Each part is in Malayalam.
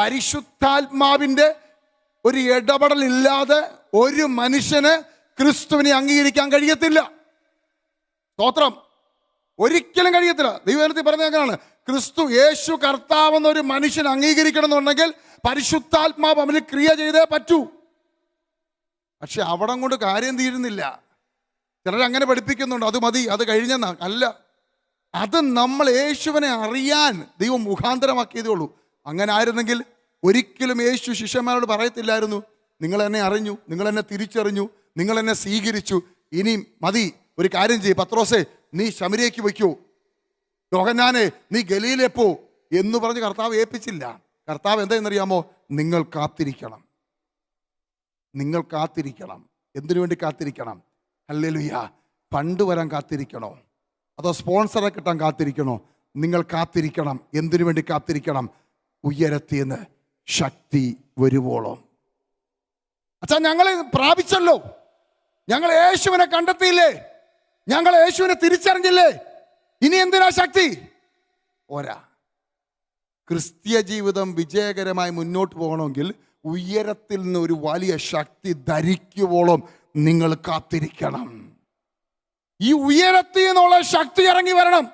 പരിശുദ്ധാത്മാവിന്റെ ഒരു ഇടപെടലില്ലാതെ ഒരു മനുഷ്യന് ക്രിസ്തുവിനെ അംഗീകരിക്കാൻ കഴിയത്തില്ല. സ്തോത്രം. ഒരിക്കലും കഴിയത്തില്ല. ദൈവത്തിൽ പറഞ്ഞ അങ്ങനെയാണ്. ക്രിസ്തു യേശു കർത്താവെന്ന ഒരു മനുഷ്യൻ അംഗീകരിക്കണം എന്നുണ്ടെങ്കിൽ പരിശുദ്ധാത്മാവ് അവന് ക്രിയ ചെയ്തേ പറ്റൂ. പക്ഷെ അവിടം കൊണ്ട് കാര്യം തീരുന്നില്ല. ചിലരങ്ങനെ പഠിപ്പിക്കുന്നുണ്ട്. അത് മതി അത് കഴിഞ്ഞെന്നാ. അല്ല. അത് നമ്മൾ യേശുവിനെ അറിയാൻ ദൈവം മുഖാന്തരമാക്കിയതേ ഉള്ളൂ. അങ്ങനെ ആയിരുന്നെങ്കിൽ ഒരിക്കലും യേശു ശിഷ്യന്മാരോട് പറയത്തില്ലായിരുന്നു. നിങ്ങൾ എന്നെ അറിഞ്ഞു നിങ്ങൾ എന്നെ തിരിച്ചറിഞ്ഞു നിങ്ങൾ എന്നെ സ്വീകരിച്ചു. ഇനി മതി ഒരു കാര്യം ചെയ്യ്. പത്രോസേ നീ ശമരിയേക്ക് വയ്ക്കൂ യോഹന്നാനെ നീ ഗലിയിലെ പോ എന്ന് പറഞ്ഞ് കർത്താവ് ഏൽപ്പിച്ചില്ല. കർത്താവ് എന്താണെന്നറിയാമോ? നിങ്ങൾ കാത്തിരിക്കണം. നിങ്ങൾ കാത്തിരിക്കണം. എന്തിനു വേണ്ടി കാത്തിരിക്കണം? അല്ലെലുയ്യ ഫണ്ട് വരാൻ കാത്തിരിക്കണോ? അതോ സ്പോൺസറെ കിട്ടാൻ കാത്തിരിക്കണോ? നിങ്ങൾ കാത്തിരിക്കണം. എന്തിനു വേണ്ടി കാത്തിരിക്കണം? ഉയരത്തിന്ന് ശക്തി വരുവോളം. അച്ഛാ ഞങ്ങൾ പ്രാപിച്ചല്ലോ. ഞങ്ങൾ യേശുവിനെ കണ്ടെത്തിയില്ലേ? ഞങ്ങൾ യേശുവിനെ തിരിച്ചറിഞ്ഞില്ലേ? ഇനി എന്തിനാ ശക്തി? പോരാ. ക്രിസ്തീയ ജീവിതം വിജയകരമായി മുന്നോട്ട് പോകണമെങ്കിൽ ഉയരത്തിൽ നിന്ന് ഒരു വലിയ ശക്തി ധരിക്കുവോളം നിങ്ങൾ കാത്തിരിക്കണം. ഈ ഉയരത്തിൽ നിന്നുള്ള ശക്തി ഇറങ്ങി വരണം.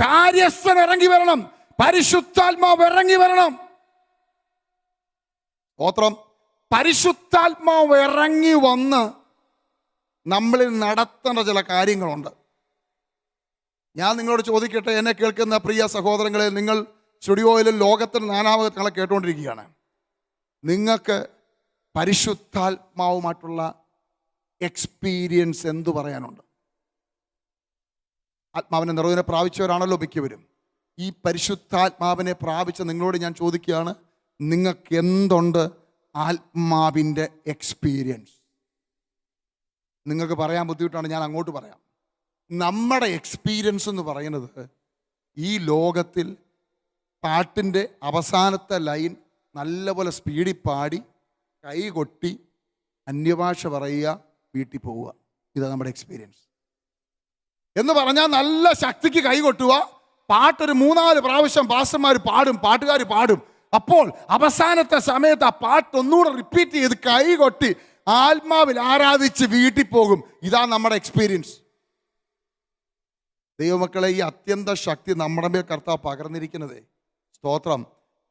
കാര്യസ്ഥൻ ഇറങ്ങി വരണം. പരിശുദ്ധാത്മാവ് ഇറങ്ങി വരണം. സ്തോത്രം. പരിശുദ്ധാത്മാവ് ഇറങ്ങി വന്ന് നമ്മളിൽ നടത്തേണ്ട ചില കാര്യങ്ങളുണ്ട്. ഞാൻ നിങ്ങളോട് ചോദിക്കട്ടെ എന്നെ കേൾക്കുന്ന പ്രിയ സഹോദരങ്ങളെ നിങ്ങൾ സ്റ്റുഡിയോയിലെ ലോകത്തിന് നാനാവകങ്ങളെ കേട്ടുകൊണ്ടിരിക്കുകയാണ്. നിങ്ങൾക്ക് പരിശുദ്ധാത്മാവുമായിട്ടുള്ള എക്സ്പീരിയൻസ് എന്തു പറയാനുണ്ട്? ആത്മാവിനെ നിറവിനെ പ്രാപിച്ചവരാണല്ലോ മിക്കവരും. ഈ പരിശുദ്ധാത്മാവിനെ പ്രാപിച്ച നിങ്ങളോട് ഞാൻ ചോദിക്കുകയാണ് നിങ്ങൾക്ക് എന്തുണ്ട് ആത്മാവിന്റെ എക്സ്പീരിയൻസ് നിങ്ങൾക്ക് പറയാൻ ബുദ്ധിമുട്ടാണ് ഞാൻ അങ്ങോട്ട് പറയാം. നമ്മുടെ എക്സ്പീരിയൻസ് എന്ന് പറയുന്നത് ഈ ലോകത്തിൽ പാട്ടിന്റെ അവസാനത്തെ ലൈൻ നല്ലപോലെ സ്പീഡിൽ പാടി കൈ കൊട്ടി അന്യഭാഷ പറയുക വീട്ടിൽ പോവുക. ഇതാണ് നമ്മുടെ എക്സ്പീരിയൻസ് എന്ന് പറഞ്ഞാൽ നല്ല ശക്തിക്ക് കൈ കൊട്ടുക പാട്ടൊരു മൂന്നാൽ പ്രാവശ്യം പാസ്റ്റർമാർ പാടും പാട്ടുകാർ പാടും. അപ്പോൾ അവസാനത്തെ സമയത്ത് ആ പാട്ട് ഒന്നുകൂടെ റിപ്പീറ്റ് ചെയ്ത് കൈ കൊട്ടി ആത്മാവിൽ ആരാധിച്ച് വീട്ടിൽ പോകും. ഇതാ നമ്മുടെ എക്സ്പീരിയൻസ് ദൈവമക്കളെ ഈ അത്യന്ത ശക്തി നമ്മുടെ മേൽ കർത്താവ് പകർന്നിരിക്കുന്നതേ. സ്തോത്രം.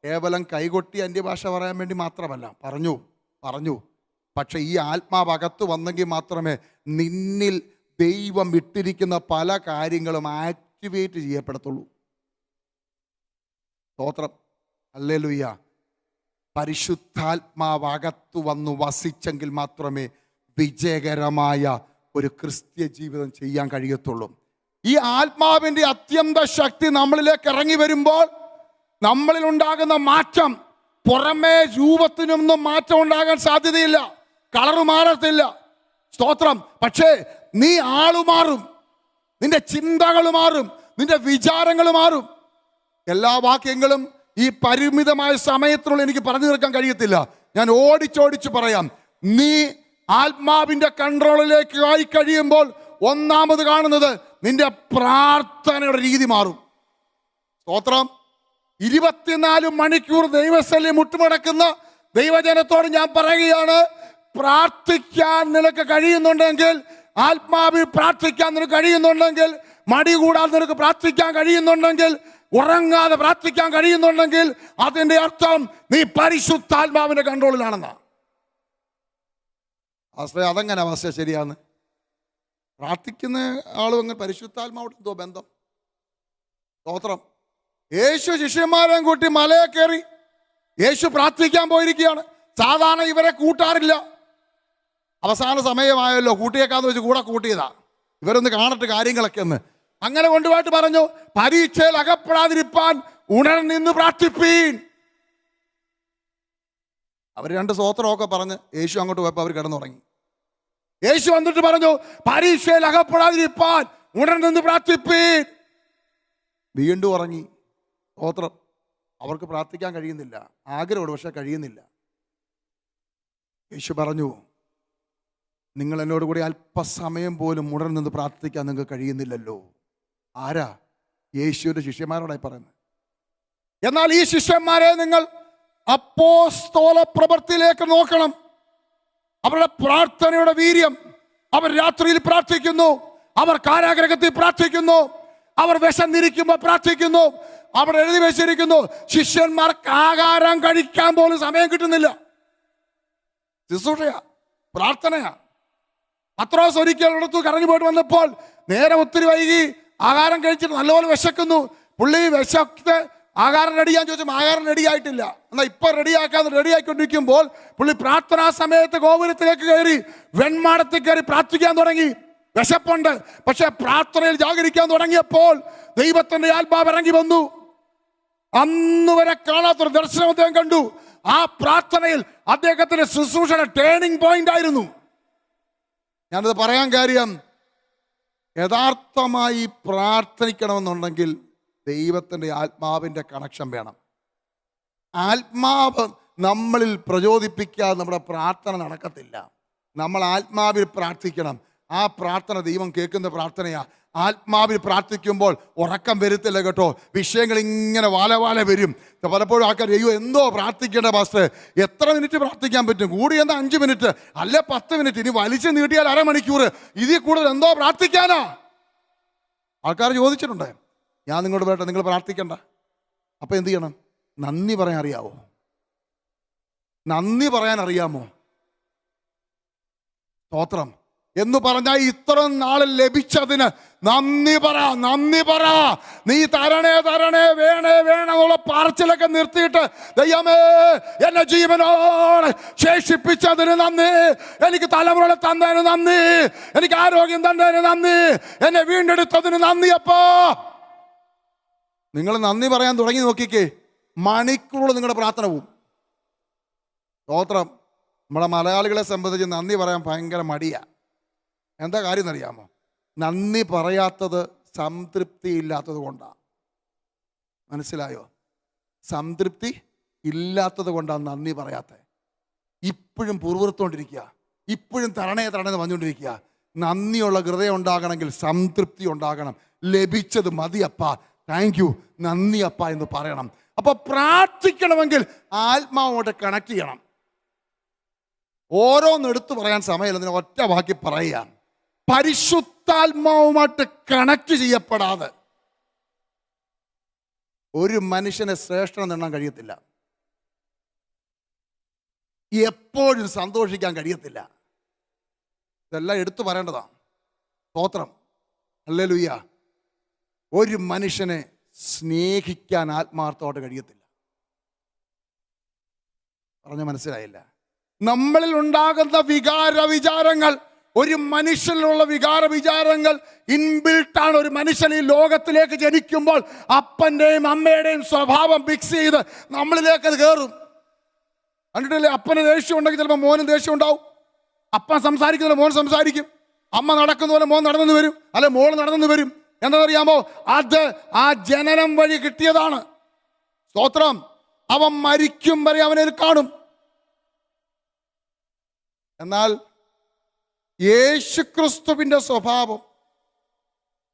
കേവലം കൈകൊട്ടി അന്യഭാഷ പറയാൻ വേണ്ടി മാത്രമല്ല. പറഞ്ഞു പറഞ്ഞു. പക്ഷെ ഈ ആത്മാവ് അകത്ത് വന്നെങ്കിൽ മാത്രമേ നിന്നിൽ ദൈവം ഇട്ടിരിക്കുന്ന പല കാര്യങ്ങളും ആക്ടിവേറ്റ് ചെയ്യപ്പെടത്തുള്ളൂ. സ്തോത്രം. അല്ലേ ലുയ്യ പരിശുദ്ധാത്മാവ് അകത്തു വന്നു വസിച്ചെങ്കിൽ മാത്രമേ വിജയകരമായ ഒരു ക്രിസ്ത്യ ജീവിതം ചെയ്യാൻ കഴിയത്തുള്ളൂ. ഈ ആത്മാവിന്റെ അത്യന്ത ശക്തി നമ്മളിലേക്ക് ഇറങ്ങി വരുമ്പോൾ നമ്മളിൽ ഉണ്ടാകുന്ന മാറ്റം പുറമേ രൂപത്തിനൊന്നും മാറ്റം ഉണ്ടാകാൻ സാധ്യതയില്ല കളറ് മാറത്തില്ല. സ്തോത്രം. പക്ഷേ നീ ആളു മാറും നിന്റെ ചിന്തകൾ മാറും നിന്റെ വിചാരങ്ങൾ മാറും. എല്ലാ വാക്യങ്ങളും ഈ പരിമിതമായ സമയത്തിനുള്ളിൽ എനിക്ക് പറഞ്ഞു തീർക്കാൻ കഴിയത്തില്ല. ഞാൻ ഓടിച്ചോടിച്ച് പറയാം. നീ ആത്മാവിന്റെ കൺട്രോളിലേക്ക് ആയി കഴിയുമ്പോൾ ഒന്നാമത് കാണുന്നത് നിന്റെ പ്രാർത്ഥനയുടെ രീതി മാറും. സ്തോത്രം. ഇരുപത്തിനാല് മണിക്കൂർ ദൈവശല്യം മുട്ടുമടക്കുന്ന ദൈവജനത്തോട് ഞാൻ പറയുകയാണ് പ്രാർത്ഥിക്കാൻ നിനക്ക് കഴിയുന്നുണ്ടെങ്കിൽ ആത്മാവിൽ പ്രാർത്ഥിക്കാൻ നിനക്ക് കഴിയുന്നുണ്ടെങ്കിൽ മടി കൂടാതെ നിനക്ക് പ്രാർത്ഥിക്കാൻ കഴിയുന്നുണ്ടെങ്കിൽ ഉറങ്ങാതെ പ്രാർത്ഥിക്കാൻ കഴിയുന്നുണ്ടെങ്കിൽ അതിന്റെ അർത്ഥം നീ പരിശുദ്ധാത്മാവിന്റെ കൺട്രോളിലാണെന്നാ. ആശ്രയ അതെങ്ങനെ അവസ്ഥ ശരിയാണ്? പ്രാർത്ഥിക്കുന്ന ആളും അങ്ങനെ പരിശുദ്ധാത്മാവോട് എന്തോ ബന്ധം? സ്തോത്രം. യേശു ശിഷ്യന്മാരെയും കൂട്ടി മലയെ കയറി യേശു പ്രാർത്ഥിക്കാൻ പോയിരിക്കുകയാണ്. സാധാരണ ഇവരെ കൂട്ടാറില്ല. അവസാന സമയമായല്ലോ കൂട്ടിയേക്കാന്ന് വെച്ച് കൂടെ കൂട്ടിയതാ. ഇവരൊന്ന് കാണട്ടെ കാര്യങ്ങളൊക്കെ ഒന്ന്. അങ്ങനെ കൊണ്ടുപോയിട്ട് പറഞ്ഞു പരീക്ഷയിൽ അകപ്പെടാതിരിപ്പാൻ ഉണർ നിന്ന് പ്രാർത്ഥിപ്പീൻ. അവർ രണ്ട് സ്വോത്രമൊക്കെ പറഞ്ഞ് യേശു അങ്ങോട്ട് പോയപ്പോൾ അവർ കിടന്നുറങ്ങി. യേശു വന്നിട്ട് പറഞ്ഞു പരീക്ഷയിൽ അകപ്പെടാതിരിപ്പാൻ ഉണർ നിന്ന് പ്രാർത്ഥിപ്പീൻ. വീണ്ടും ഉറങ്ങി. സ്വോത്രം. അവർക്ക് പ്രാർത്ഥിക്കാൻ കഴിയുന്നില്ല. ആഗ്രഹമുണ്ട് പക്ഷെ കഴിയുന്നില്ല. യേശു പറഞ്ഞു നിങ്ങൾ എന്നോട് കൂടി അല്പസമയം പോലും ഉടൻ നിന്ന് പ്രാർത്ഥിക്കാൻ നിങ്ങൾക്ക് കഴിയുന്നില്ലല്ലോ. ആരാ? യേശുവിന്റെ ശിഷ്യന്മാരോടായി പറയുന്നത്. എന്നാൽ ഈ ശിഷ്യന്മാരെ നിങ്ങൾ അപ്പോസ്തോല പ്രവൃത്തിയിലേക്ക് നോക്കണം. അവരുടെ പ്രാർത്ഥനയുടെ വീര്യം അവർ രാത്രിയിൽ പ്രാർത്ഥിക്കുന്നു അവർ കാരാഗ്രഹത്തിൽ പ്രാർത്ഥിക്കുന്നു അവർ വിശന്നിരിക്കുമ്പോൾ പ്രാർത്ഥിക്കുന്നു അവർ എഴുതി വെച്ചിരിക്കുന്നു ശിഷ്യന്മാർക്ക് ആഹാരം കഴിക്കാൻ പോലും സമയം കിട്ടുന്നില്ല. ശുശ്രൂഷയാ പ്രാർത്ഥനയാ. പത്രോസ് ഒരിക്കൽ എടുത്തു കറങ്ങി പോയിട്ട് വന്നപ്പോൾ നേരെ ഒത്തിരി വൈകി ആഹാരം കഴിച്ചിട്ട് നല്ലപോലെ വിശക്കുന്നു. പുള്ളി വിശക്ക് ആഹാരം റെഡിയാൻ ചോദിച്ചു ആഹാരം റെഡി ആയിട്ടില്ല എന്നാൽ ഇപ്പൊ റെഡിയാക്കാതെ റെഡിയായിക്കൊണ്ടിരിക്കുമ്പോൾ പുള്ളി പ്രാർത്ഥനാ സമയത്ത് ഗോപുരത്തിലേക്ക് കയറി വെൺമാടത്തിൽ കയറി പ്രാർത്ഥിക്കാൻ തുടങ്ങി. വിശപ്പുണ്ട്. പക്ഷെ പ്രാർത്ഥനയിൽ ജാഗരിക്കാൻ തുടങ്ങിയപ്പോൾ ദൈവത്തിന്റെ ആത്മാവ് ഇറങ്ങി വന്നു. അന്ന് വരെ കാണാത്തൊരു ദർശനം അദ്ദേഹം കണ്ടു. ആ പ്രാർത്ഥനയിൽ അദ്ദേഹത്തിന്റെ ശുശ്രൂഷയുടെ ടേണിംഗ് പോയിന്റ് ആയിരുന്നു. ഞാനത് പറയാൻ കാര്യം യഥാർത്ഥമായി പ്രാർത്ഥിക്കണമെന്നുണ്ടെങ്കിൽ ദൈവത്തിന്റെ ആത്മാവിന്റെ കണക്ഷൻ വേണം. ആത്മാവ് നമ്മളിൽ പ്രചോദിപ്പിക്കാതെ നമ്മുടെ പ്രാർത്ഥന നടക്കത്തില്ല. നമ്മൾ ആത്മാവിൽ പ്രാർത്ഥിക്കണം. ആ പ്രാർത്ഥന ദൈവം കേൾക്കുന്ന പ്രാർത്ഥനയാ. ആത്മാവിൽ പ്രാർത്ഥിക്കുമ്പോൾ ഉറക്കം വരുത്തില്ല കേട്ടോ. വിഷയങ്ങൾ ഇങ്ങനെ വാല വാല വരും. പലപ്പോഴും ആൾക്കാർ അയ്യോ എന്തോ പ്രാർത്ഥിക്കേണ്ട പാസ്റ്റർ എത്ര മിനിറ്റ് പ്രാർത്ഥിക്കാൻ പറ്റും? കൂടി എന്താ അഞ്ച് മിനിറ്റ്? അല്ലെ പത്ത് മിനിറ്റ്. ഇനി വലിച്ചു നീട്ടിയാൽ അരമണിക്കൂർ. ഇതിൽ കൂടുതൽ എന്തോ പ്രാർത്ഥിക്കാനാ? ആൾക്കാർ ചോദിച്ചിട്ടുണ്ട്. ഞാൻ നിങ്ങളോട് പറയട്ടെ നിങ്ങൾ പ്രാർത്ഥിക്കണ്ട. അപ്പൊ എന്ത് ചെയ്യണം? നന്ദി പറയാൻ അറിയാവോ? നന്ദി പറയാൻ അറിയാമോ? സ്തോത്രം. എന്ന് പറഞ്ഞാൽ ഇത്ര നാൾ ലഭിച്ചതിന് നന്ദി പറ നന്ദി പറ. നീ തരണേ തരണേ വേണേ വേണമെന്നുള്ള പറച്ചിലൊക്കെ നിർത്തിയിട്ട് ദൈവമേ എന്നെ ജീവനോട് ശേഷിപ്പിച്ചതിന് നന്ദി. എനിക്ക് തലമുറകളെ തന്നതിന് നന്ദി. എനിക്ക് ആരോഗ്യം തന്നതിന് നന്ദി. എന്നെ വീണ്ടെടുത്തതിന് നന്ദി അപ്പോ. നിങ്ങൾ നന്ദി പറയാൻ തുടങ്ങി നോക്കിക്കേ. മണിക്കൂറുകൾ നിങ്ങളുടെ പ്രാർത്ഥന പോവും. സ്തോത്രം. നമ്മുടെ മലയാളികളെ സംബന്ധിച്ച് നന്ദി പറയാൻ ഭയങ്കര മടിയാ. എന്താ കാര്യം എന്നറിയാമോ? നന്ദി പറയാത്തത് സംതൃപ്തി ഇല്ലാത്തത് കൊണ്ടാണ് മനസ്സിലായോ? സംതൃപ്തി ഇല്ലാത്തത് കൊണ്ടാണ് നന്ദി പറയാത്തത് ഇപ്പോഴും പൂർവത്തോണ്ടിരിക്കുക ഇപ്പോഴും തരണേ തരണേന്ന് വന്നുകൊണ്ടിരിക്കുക നന്ദിയുള്ള ഹൃദയം ഉണ്ടാകണമെങ്കിൽ സംതൃപ്തി ഉണ്ടാകണം. ലഭിച്ചത് മതിയപ്പ. താങ്ക് യു നന്ദി അപ്പ എന്ന് പറയണം. അപ്പൊ പ്രാർത്ഥിക്കണമെങ്കിൽ ആത്മാവോട്ട് കണക്ട് ചെയ്യണം. ഓരോന്നെടുത്തു പറയാൻ സമയമില്ല. ഒറ്റ വാക്കി പറയുക പരിശുദ്ധാത്മാവുമായിട്ട് കണക്ട് ചെയ്യപ്പെടാതെ ഒരു മനുഷ്യനെ ശ്രേഷ്ഠനം നേടാൻ കഴിയത്തില്ല. എപ്പോഴും സന്തോഷിക്കാൻ കഴിയത്തില്ല. ഇതെല്ലാം എടുത്തു പറയേണ്ടതാ. സ്തോത്രം. അല്ലേ ലുയ്യ ഒരു മനുഷ്യനെ സ്നേഹിക്കാൻ ആത്മാർത്ഥമായിട്ട് കഴിയത്തില്ല. പറഞ്ഞ മനസ്സിലായില്ല. നമ്മളിൽ ഉണ്ടാകുന്ന വികാര വിചാരങ്ങൾ ഒരു മനുഷ്യനിലുള്ള വികാര വിചാരങ്ങൾ ഇൻബിൽട്ടാണ് ഒരു മനുഷ്യൻ ഈ ലോകത്തിലേക്ക് ജനിക്കുമ്പോൾ അപ്പന്റെയും അമ്മയുടെയും സ്വഭാവം മിക്സ് ചെയ്ത് നമ്മളിലേക്ക് അത് കയറും കണ്ടിട്ടില്ലേ? അപ്പന് ദേഷ്യം ഉണ്ടെങ്കിൽ ചിലപ്പോൾ മോനും ദേഷ്യം ഉണ്ടാവും. അപ്പൻ സംസാരിക്കുന്ന മോൻ സംസാരിക്കും. അമ്മ നടക്കുന്ന പോലെ മോൻ നടന്നു വരും. അല്ലെ മോൾ നടന്നു വരും. എന്താണെന്നറിയാമോ? അത് ആ ജനനം വഴി കിട്ടിയതാണ്. സ്തോത്രം. അവൻ മരിക്കും വരെ അവനെ കാണും. എന്നാൽ യേശുക്രിസ്തുവിന്റെ സ്വഭാവം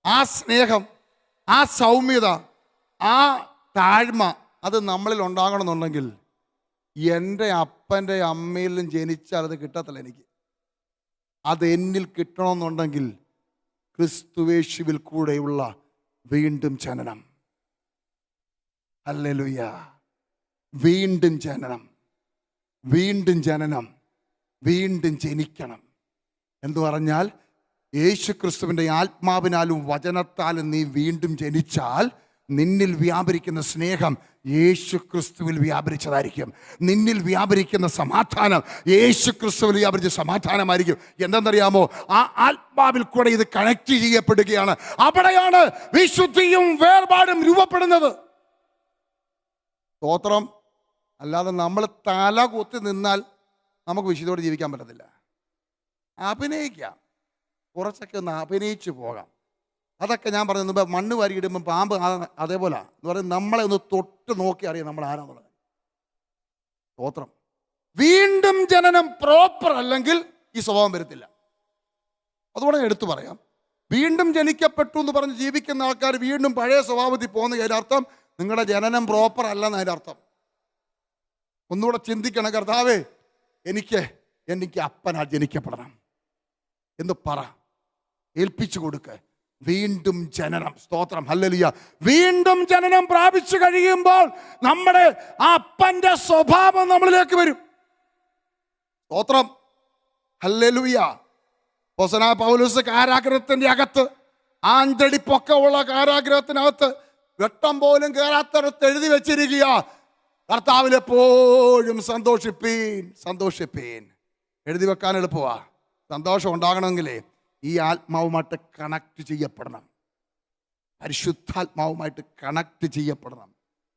ആ സ്നേഹം ആ സൗമ്യത ആ താഴ്മ അത് നമ്മളിൽ ഉണ്ടാകണമെന്നുണ്ടെങ്കിൽ എന്റെ അപ്പന്റെ അമ്മയിലും ജനിച്ചാൽ അത് കിട്ടത്തില്ല എനിക്ക്. അത് എന്നിൽ കിട്ടണമെന്നുണ്ടെങ്കിൽ ക്രിസ്തുവേശുവിൽ കൂടെയുള്ള വീണ്ടും ജനനം. അല്ലെലുയ്യ വീണ്ടും ജനനം. വീണ്ടും ജനനം. വീണ്ടും ജനിക്കണം. എന്ന് പറഞ്ഞാൽ യേശു ക്രിസ്തുവിന്റെ ആത്മാവിനാലും വചനത്താലും നീ വീണ്ടും ജനിച്ചാൽ നിന്നിൽ വ്യാപരിക്കുന്ന സ്നേഹം യേശു ക്രിസ്തുവിൽ വ്യാപരിച്ചതായിരിക്കും. നിന്നിൽ വ്യാപരിക്കുന്ന സമാധാനം യേശു ക്രിസ്തുവിൽ വ്യാപരിച്ച സമാധാനമായിരിക്കും. എന്തെന്നറിയാമോ? ആ ആത്മാവിൽ കൂടെ ഇത് കണക്ട് ചെയ്യപ്പെടുകയാണ്. അവിടെയാണ് വിശുദ്ധിയും വേർപാടും രൂപപ്പെടുന്നത്. സ്തോത്രം. അല്ലാതെ നമ്മൾ തല കുത്തി നിന്നാൽ നമുക്ക് വിശുദ്ധിയോടെ ജീവിക്കാൻ പറ്റത്തില്ല. അഭിനയിക്കാം. കുറച്ചൊക്കെ ഒന്ന് അഭിനയിച്ചു പോകാം. അതൊക്കെ ഞാൻ പറഞ്ഞു മുമ്പ് മണ്ണ് വാരിയിടുമ്പോൾ പാമ്പ് അതേപോലെ എന്ന് പറയുന്നത് നമ്മളെ ഒന്ന് തൊട്ട് നോക്കി അറിയാം നമ്മൾ ആരാന്നുള്ളത്. സ്തോത്രം. വീണ്ടും ജനനം പ്രോപ്പർ അല്ലെങ്കിൽ ഈ സ്വഭാവം വരത്തില്ല. അതുകൊണ്ട് ഞാൻ എടുത്തു പറയാം. വീണ്ടും ജനിക്കപ്പെട്ടു എന്ന് പറഞ്ഞ് ജീവിക്കുന്ന ആൾക്കാർ വീണ്ടും പഴയ സ്വഭാവത്തിൽ പോകുന്ന അതിന്റെ അർത്ഥം നിങ്ങളുടെ ജനനം പ്രോപ്പർ അല്ലെന്ന് അതിന്റെ അർത്ഥം. ഒന്നുകൂടെ ചിന്തിക്കണം കർത്താവേ എനിക്ക് എനിക്ക് അപ്പനാ ജനിക്കപ്പെടണം. എന്ന് പറ. ഏൽപ്പിച്ചു കൊടുക്കുക വീണ്ടും ജനനം. സ്തോത്രം. ഹല്ലലിയ. വീണ്ടും ജനനം പ്രാപിച്ചു കഴിയുമ്പോൾ നമ്മുടെ അപ്പന്റെ സ്വഭാവം നമ്മളിലേക്ക് വരും. സ്തോത്രം. ഹല്ലലുയ. പൊസന പൗലൂസ് കാരാഗ്രഹത്തിന്റെ അകത്ത് ആഞ്ചടി ഉള്ള കാരാഗ്രഹത്തിനകത്ത് വെട്ടം പോലും കയറാത്തടത്ത് എഴുതി വെച്ചിരിക്കുക. കർത്താവിനെപ്പോഴും സന്തോഷിപ്പീൻ സന്തോഷിപ്പീൻ. എഴുതി വെക്കാൻ എളുപ്പമാ. സന്തോഷം ഉണ്ടാകണമെങ്കിലേ ഈ ആത്മാവുമായിട്ട് കണക്ട് ചെയ്യപ്പെടണം. പരിശുദ്ധാത്മാവുമായിട്ട് കണക്ട് ചെയ്യപ്പെടണം.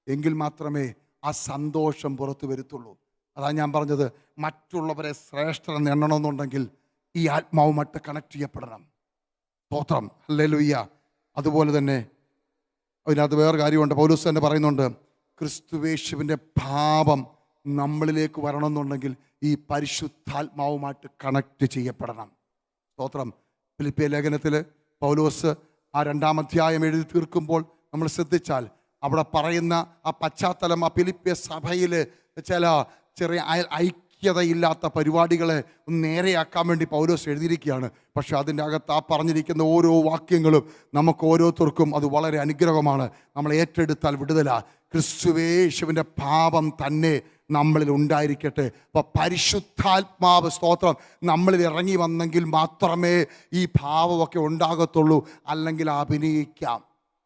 എങ്കിൽ മാത്രമേ ആ സന്തോഷം പുറത്തു വരുത്തുള്ളൂ. അതാ ഞാൻ പറഞ്ഞത് മറ്റുള്ളവരെ ശ്രേഷ്ഠരെന്ന് എണ്ണണമെന്നുണ്ടെങ്കിൽ ഈ ആത്മാവുമായിട്ട് കണക്ട് ചെയ്യപ്പെടണം. സ്തോത്രം. അല്ലേ ലുയ്യ അതുപോലെ തന്നെ അതിനകത്ത് വേറെ കാര്യമുണ്ട്. പൗലൂസ് തന്നെ പറയുന്നുണ്ട് ക്രിസ്തുവേശുവിന്റെ ഭാവം നമ്മളിലേക്ക് വരണമെന്നുണ്ടെങ്കിൽ ഈ പരിശുദ്ധാത്മാവുമായിട്ട് കണക്ട് ചെയ്യപ്പെടണം. സ്തോത്രം. ഫിലിപ്പിയ ലേഖനത്തിൽ പൗലോസ് ആ രണ്ടാം അധ്യായം എഴുതി തീർക്കുമ്പോൾ നമ്മൾ ശ്രദ്ധിച്ചാൽ അവിടെ പറയുന്ന ആ പശ്ചാത്തലം ആ ഫിലിപ്പിയ സഭയിൽ ചില ചെറിയ ഐക്യതയില്ലാത്ത പരിപാടികളെ നേരെയാക്കാൻ വേണ്ടി പൗലോസ് എഴുതിയിരിക്കുകയാണ്. പക്ഷേ അതിന്റെ അകത്ത് ആ പറഞ്ഞിരിക്കുന്ന ഓരോ വാക്യങ്ങളും നമുക്ക് ഓരോരുത്തർക്കും അത് വളരെ അനുഗ്രഹമാണ്. നമ്മൾ ഏറ്റെടുത്താൽ വിടുതല. ക്രിസ്തുവേശുവിന്റെ പാപം തന്നെ നമ്മളിൽ ഉണ്ടായിരിക്കട്ടെ. അപ്പോൾ പരിശുദ്ധാത്മാവ് സ്തോത്രം. നമ്മളിൽ ഇറങ്ങി വന്നെങ്കിൽ മാത്രമേ ഈ ഭാവമൊക്കെ ഉണ്ടാകത്തുള്ളൂ. അല്ലെങ്കിൽ അഭിനയിക്കാം.